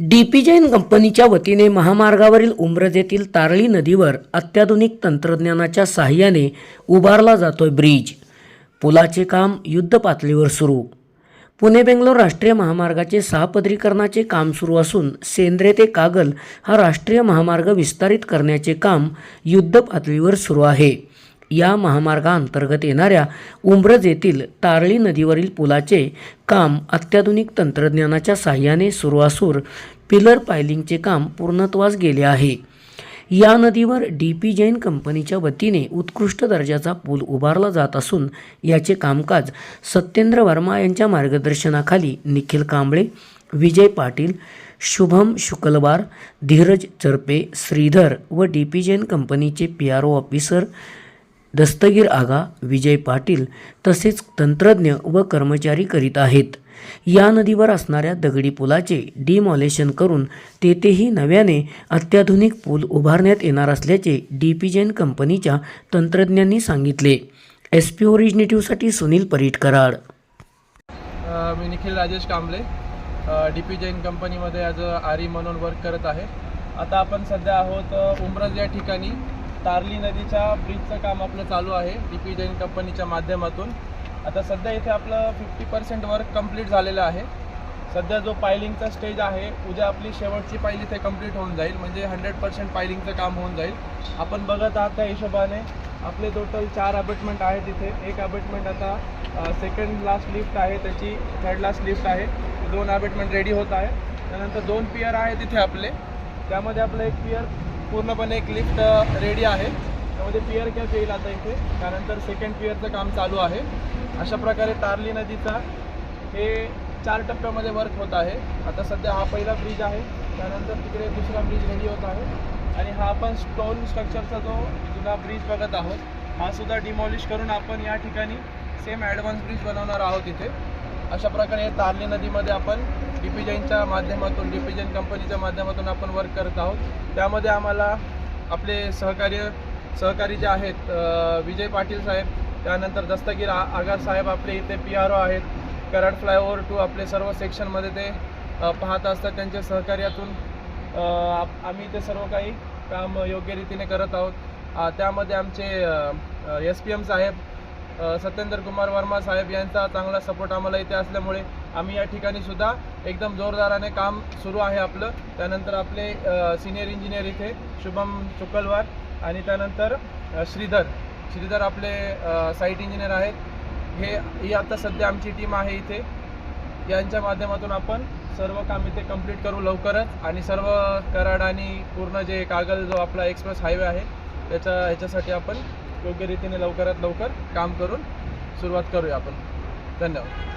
D P Jain कंपनीच्या वतीने महामार्गावरील उमरज येथील तारळी नदीवर अत्याधुनिक तंत्रज्ञानाच्या साहाय्याने उभारला जातोय ब्रिज. पुलाचे काम युद्ध पातळीवर सुरू. पुणे बेंगलोर राष्ट्रीय महामार्गाचे सहापदरीकरणाचे काम सुरू असून सेंद्रे ते कागल हा राष्ट्रीय महामार्ग विस्तारित करण्याचे काम युद्ध पातळीवर सुरू आहे. या महामार्गाअंतर्गत येणाऱ्या उंब्रज येथील तारळी नदीवरील पुलाचे काम अत्याधुनिक तंत्रज्ञानाच्या साह्याने सुरू असून पिलर पायलिंगचे काम पूर्णत्वास गेले आहे. या नदीवर डी पी जैन कंपनीच्या वतीने उत्कृष्ट दर्जाचा पूल उभारला जात असून याचे कामकाज सत्येंद्र वर्मा यांच्या मार्गदर्शनाखाली निखिल कांबळे विजय पाटील शुभम शुक्लवार धीरज चरपे श्रीधर व डी पी जैन कंपनीचे P R O officer Dastagir Aga Vijay Patil तसेच तंत्रज्ञ व कर्मचारी करीत आहेत. या नदीवर असणाऱ्या दगडी पुलाचे डिमॉलेशन करून तेथेही नव्याने अत्याधुनिक पूल उभारण्यात येणार असल्याचे डी पी जैन कंपनीच्या तंत्रज्ञांनी सांगितले. एस पी ओरिजिनेटिव्हसाठी सुनील परीट कराड मी निखिल राजेश कांबळे. डी पी जैन कंपनीमध्ये ॲज अ आरी म्हणून वर्क करत आहे. आता आपण सध्या आहोत उमरज या ठिकाणी. तारली नदीच्या ब्रिजचं काम आपलं चालू आहे डी पी जैन कंपनीच्या माध्यमातून. आता सध्या इथे आपलं फिफ्टी पर्सेंट वर्क कंप्लीट झालेलं आहे. सध्या जो पायलिंगचा स्टेज आहे उद्या आपली शेवटची पाईल इथे कंप्लीट होऊन जाईल म्हणजे हंड्रेड पर्सेंट पायलिंगचं काम होऊन जाईल. आपण बघत आहात त्या हिशोबाने आपले टोटल चार अपार्टमेंट आहेत इथे. एक अपार्टमेंट आता सेकंड लास्ट लिफ्ट आहे त्याची थर्ड लास्ट लिफ्ट आहे. दोन अपार्टमेंट रेडी होत आहे. त्यानंतर दोन पियर आहेत इथे आपले. त्यामध्ये आपलं एक पियर पूर्णपणे एक लिफ्ट रेडी आहे. त्यामध्ये पियर कॅप येईल आता इथे. त्यानंतर सेकंड पियरचं काम चालू आहे. अशा प्रकारे तारली नदीचा हे चार टप्प्यामध्ये वर्क होत आहे. आता सध्या हा पहिला ब्रिज आहे. त्यानंतर तिकडे दुसरा ब्रिज रेडी होत आहे. आणि हा आपण स्टोन स्ट्रक्चरचा जो जुना ब्रिज बघत आहोत हा सुद्धा डिमॉलिश करून आपण या ठिकाणी सेम ॲडव्हान्स ब्रिज बनवणार आहोत इथे. अशा प्रकारे तारली नदीमध्ये आपण डिपिजनच्या माध्यमातून डिपिजन कंपनीच्या माध्यमातून आपण वर्क करत आहोत. त्यामध्ये आम्हाला आपले सहकार्य सहकारी जे आहेत विजय पाटील साहेब त्यानंतर दस्तगीर आ आगार साहेब आपले इथे पी आर ओ आहेत. कराड फ्लायओव्हर टू आपले सर्व सेक्शनमध्ये ते पाहत असतात. त्यांच्या सहकार्यातून आप- आम्ही ते सर्व काही काम योग्य रीतीने करत आहोत. त्यामध्ये आमचे एस पी एम साहेब सत्येंद्र कुमार वर्मा साहेब यांचा चांगला सपोर्ट आम्हाला इथे असल्यामुळे आम्ही या ठिकाणी सुद्धा एकदम जोरदाराने काम सुरू आहे आपलं. त्यानंतर आपले सिनियर इंजिनियर इथे शुभम चुकलवार आणि त्यानंतर श्रीधर. श्रीधर आपले साईट इंजिनियर आहेत. हे ही आता सध्या आमची टीम आहे इथे. यांच्या माध्यमातून आपण सर्व काम इथे कंप्लीट करू लवकरच. आणि सर्व कराड आणि पूर्ण जे कागल जो आपला एक्सप्रेस हायवे आहे त्याच्या ह्याच्यासाठी आपण योग्य रीतीने लवकरात लवकर काम करून सुरुवात करूया आपण. धन्यवाद.